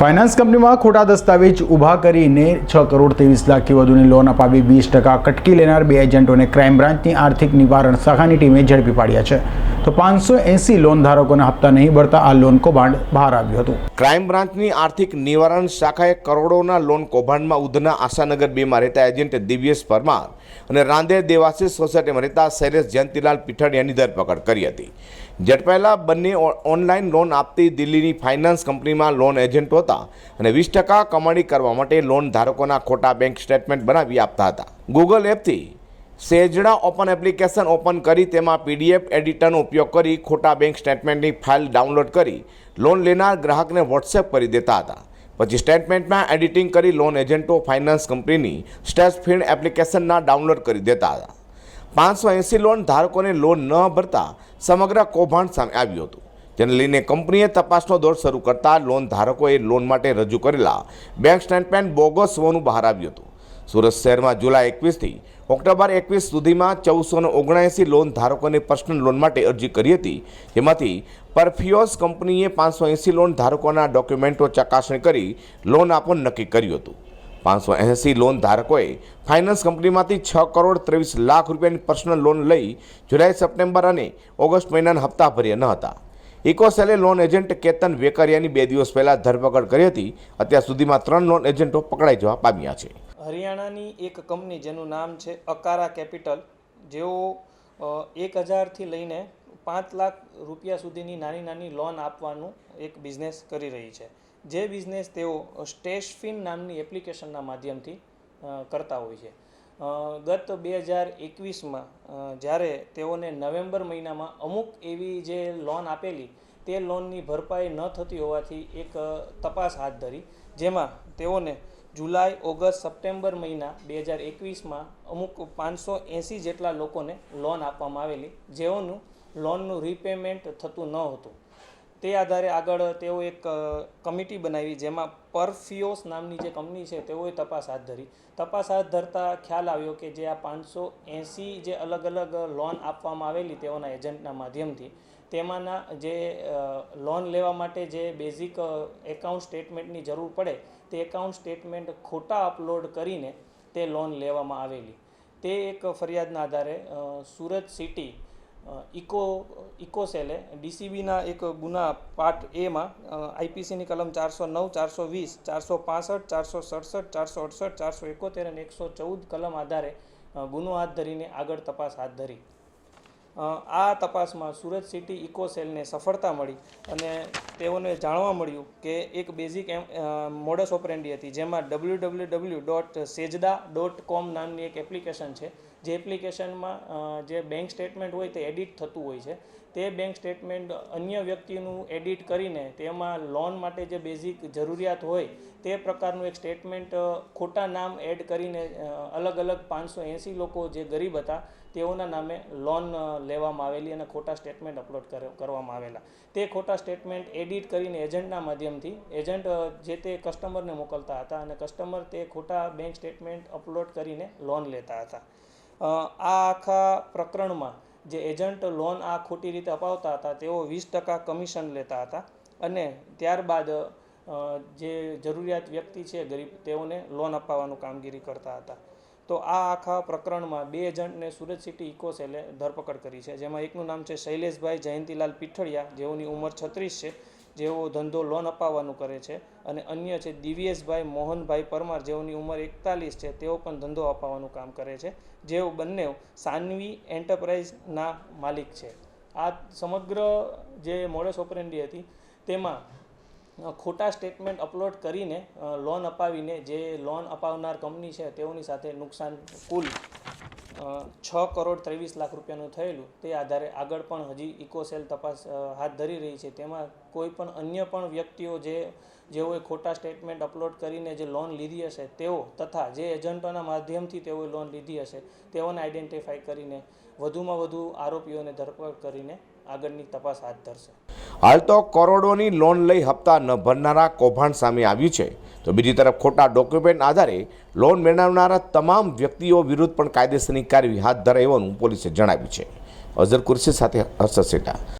Finance કંપનીમાં ખોટા દસ્તાવેજ ઊભા કરીને છ કરોડ ત્રેવીસ લાખથી વધુની લોન અપાવી વીસ ટકા કટકી લેનાર બે એજન્ટોને ક્રાઇમ બ્રાન્ચની આર્થિક નિવારણ શાખાની ટીમે ઝડપી પાડ્યા છે. તો પાંચસો એંસી લોન ધારકોના હપ્તા નહીં ભરતા આ લોન કૌભાંડ બહાર આવ્યું હતું. ક્રાઇમ બ્રાન્ચની આર્થિક નિવારણ શાખાએ કરોડોના લોન કૌભાંડમાં ઉધના આશાનગર બેમાં રહેતા એજન્ટ દિવ્યેશ પરમાર અને રાંદેર દેવાસી સોસાયટીમાં રહેતા શૈલેષ જયંતિલાલ પીઠડિયાની ધરપકડ કરી હતી. ઝડપાયેલા બંને ઓનલાઈન લોન આપતી દિલ્હીની ફાઇનાન્સ કંપનીમાં લોન એજન્ટો હતા અને વીસ ટકા કમાણી કરવા માટે લોન ધારકોના ખોટા બેંક સ્ટેટમેન્ટ બનાવી આપતા હતા. ગૂગલ એપથી સેજડા ઓપન એપ્લિકેશન ઓપન કરી તેમાં પીડીએફ એડિટરનો ઉપયોગ કરી ખોટા બેંક સ્ટેટમેન્ટની ફાઇલ ડાઉનલોડ કરી લોન લેનાર ગ્રાહકને વોટ્સએપ કરી દેતા હતા. પછી સ્ટેટમેન્ટમાં એડિટિંગ કરી લોન એજન્ટો ફાઇનાન્સ કંપનીની સ્ટેટ ફીડ એપ્લિકેશનના ડાઉનલોડ કરી દેતા હતા. પાંચસો એંસી લોન ધારકોને લોન ન ભરતા સમગ્ર કૌભાંડ સામે આવ્યું હતું. જેને લઈને કંપનીએ તપાસનો દોર શરૂ કરતા લોન ધારકોએ લોન માટે રજૂ કરેલા બેંક સ્ટેટમેન્ટ બોગસ હોવાનું બહાર આવ્યું હતું. સુરત શહેરમાં જુલાઈ એકવીસથી ઓક્ટોબર એકવીસ સુધીમાં ચૌદસો ઓગણએંસી લોન ધારકોને પર્સનલ લોન માટે અરજી કરી હતી. જેમાંથી પરફિયોસ કંપનીએ પાંચસો એંસી લોન ધારકોના ડોક્યુમેન્ટો ચકાસણી કરી લોન આપવાનું નક્કી કર્યું હતું. પાંચસો એંસી લોન ધારકોએ ફાઇનાન્સ કંપનીમાંથી છ કરોડ ત્રેવીસ લાખ રૂપિયાની પર્સનલ લોન લઈ જુલાઈ, સપ્ટેમ્બર અને ઓગસ્ટ મહિનાના હપ્તા ભર્યા ન હતા. ઇકોસેલે લોન એજન્ટ કેતન વેકરિયાની બે દિવસ પહેલાં ધરપકડ કરી હતી. અત્યાર સુધીમાં ત્રણ લોન એજન્ટો પકડાઈ જવા પામ્યા છે. હરિયાણાની એક કંપની જેનું નામ છે અકારા કેપિટલ, જેઓ એક હજારથી લઈને પાંચ લાખ રૂપિયા સુધીની નાની નાની લોન આપવાનું એક બિઝનેસ કરી રહી છે. જે બિઝનેસ તેઓ સ્ટેશફિન નામની એપ્લિકેશનના માધ્યમથી કરતા હોય છે. ગત બે હજાર એકવીસમાં જ્યારે તેઓને નવેમ્બર મહિનામાં અમુક એવી જે લોન આપેલી, તે લોનની ભરપાઈ ન થતી હોવાથી એક તપાસ હાથ ધરી, જેમાં તેઓને જુલાઈ, ઓગસ્ટ, સપ્ટેમ્બર મહિના બે હજાર એકવીસમાં અમુક પાંચસો એંસી જેટલા લોકોને લોન આપવામાં આવેલી, જેઓનું લોનનું રીપેમેન્ટ થતું ન હતું. તે આધારે આગળ તેઓ એક કમિટી બનાવી જેમાં પરફિયોસ નામની જે કંપની છે તેઓએ તપાસ હાથ ધરી. તપાસ હાથ ધરતા ખ્યાલ આવ્યો કે જે આ પાંચસો એંસી જે અલગ અલગ લોન આપવામાં આવેલી તેઓના એજન્ટના માધ્યમથી, તેમાંના જે લોન લેવા માટે જે બેઝિક એકાઉન્ટ સ્ટેટમેન્ટની જરૂર પડે, તે એકાઉન્ટ સ્ટેટમેન્ટ ખોટા અપલોડ કરીને તે લોન લેવામાં આવેલી. તે એક ફરિયાદના આધારે સુરત સિટી ઇકો, ઇકોસેલે, ડીસીબીના એક ગુના પાર્ટ એમાં આઈપીસીની કલમ ચારસો નવ, ચારસો વીસ, ચારસો પાસઠ, ચારસો સડસઠ, ચારસો અડસઠ, ચારસો એકોતેર અને એકસો ચૌદ કલમ આધારે ગુનો હાથ ધરીને આગળ તપાસ હાથ ધરી. આ તપાસમાં સુરત સિટી ઇકોસેલને સફળતા મળી અને તેઓને જાણવા મળ્યું કે એક બેઝિક એમ મોડસ ઓપરેન્ડી હતી, જેમાં ડબલ્યુ ડબલ્યુ ડબલ્યુ ડોટ સેજદા ડોટ કોમ નામની એક એપ્લિકેશન છે. જે એપ્લિકેશનમાં જે બેંક સ્ટેટમેન્ટ હોય તે એડિટ થતું હોય છે. તે બેંક સ્ટેટમેન્ટ અન્ય વ્યક્તિનું એડિટ કરીને તેમાં લોન માટે જે બેઝિક જરૂરિયાત હોય તે પ્રકારનું એક સ્ટેટમેન્ટ ખોટા નામ એડ કરીને અલગ અલગ પાંચસો એંસી લોકો જે ગરીબ હતા તેઓના નામે લોન લેવામાં આવેલી અને ખોટા સ્ટેટમેન્ટ અપલોડ કરવામાં આવેલા. તે ખોટા સ્ટેટમેન્ટ એડિટ કરીને એજન્ટના માધ્યમથી એજન્ટ જે તે કસ્ટમરને મોકલતા હતા અને કસ્ટમર તે ખોટા બેંક સ્ટેટમેન્ટ અપલોડ કરીને લોન લેતા હતા. આ આખા પ્રકરણમાં જે એજન્ટ લોન આ ખોટી રીતે અપાવતા હતા, તેઓ વીસ ટકા કમિશન લેતા હતા અને ત્યારબાદ જે જરૂરિયાત વ્યક્તિ છે ગરીબ, તેઓને લોન અપાવવાનું કામગીરી કરતા હતા. તો આ આખા પ્રકરણમાં બે એજન્ટને સુરત સિટી ઇકોસેલે ધરપકડ કરી છે. જેમાં એકનું નામ છે શૈલેષભાઈ જયંતિલાલ પીઠળિયા જેઓની ઉંમર છત્રીસ છે, જેઓ ધંધો લોન અપાવવાનું કરે છે અને અન્ય છે દિવ્યેશભાઈ મોહનભાઈ પરમાર, જેઓની ઉંમર એકતાલીસ છે, તેઓ પણ ધંધો અપાવવાનું કામ કરે છે. જેઓ બંને સાનવી એન્ટરપ્રાઇઝના માલિક છે. આ સમગ્ર જે મોડસ ઓપરેન્ડી હતી, તેમાં ખોટા સ્ટેટમેન્ટ અપલોડ કરીને લોન અપાવીને જે લોન અપાવનાર કંપની છે તેઓની સાથે નુકસાન કુલ છ કરોડ ત્રેવીસ લાખ રૂપિયાનું થયેલું, તે આધારે આગળ પણ હજી ઇકોસેલ તપાસ હાથ ધરી રહી છે. તેમાં કોઈ પણ અન્ય પણ વ્યક્તિઓ જે, જેઓએ ખોટા સ્ટેટમેન્ટ અપલોડ કરીને જે લોન લીધી હશે, તેઓ તથા જે એજન્ટોના માધ્યમથી તેઓએ લોન લીધી હશે, તેઓને આઈડેન્ટિફાઈ કરીને વધુમાં વધુ આરોપીઓને ધરપકડ કરીને આગળની તપાસ હાથ ધરશે. હાલ તો કરોડોની લોન લઈ હપ્તા ન ભરનારા કૌભાંડ સામે આવ્યું છે. તો બીજી તરફ ખોટા ડોક્યુમેન્ટ આધારે લોન મેળવનારા તમામ વ્યક્તિઓ વિરુદ્ધ પણ કાયદેસરની કાર્યવાહી હાથ ધરાઈ હોવાનું પોલીસે જણાવ્યું છે. અઝર કુરશી સાથે હર્ષદ સેટા.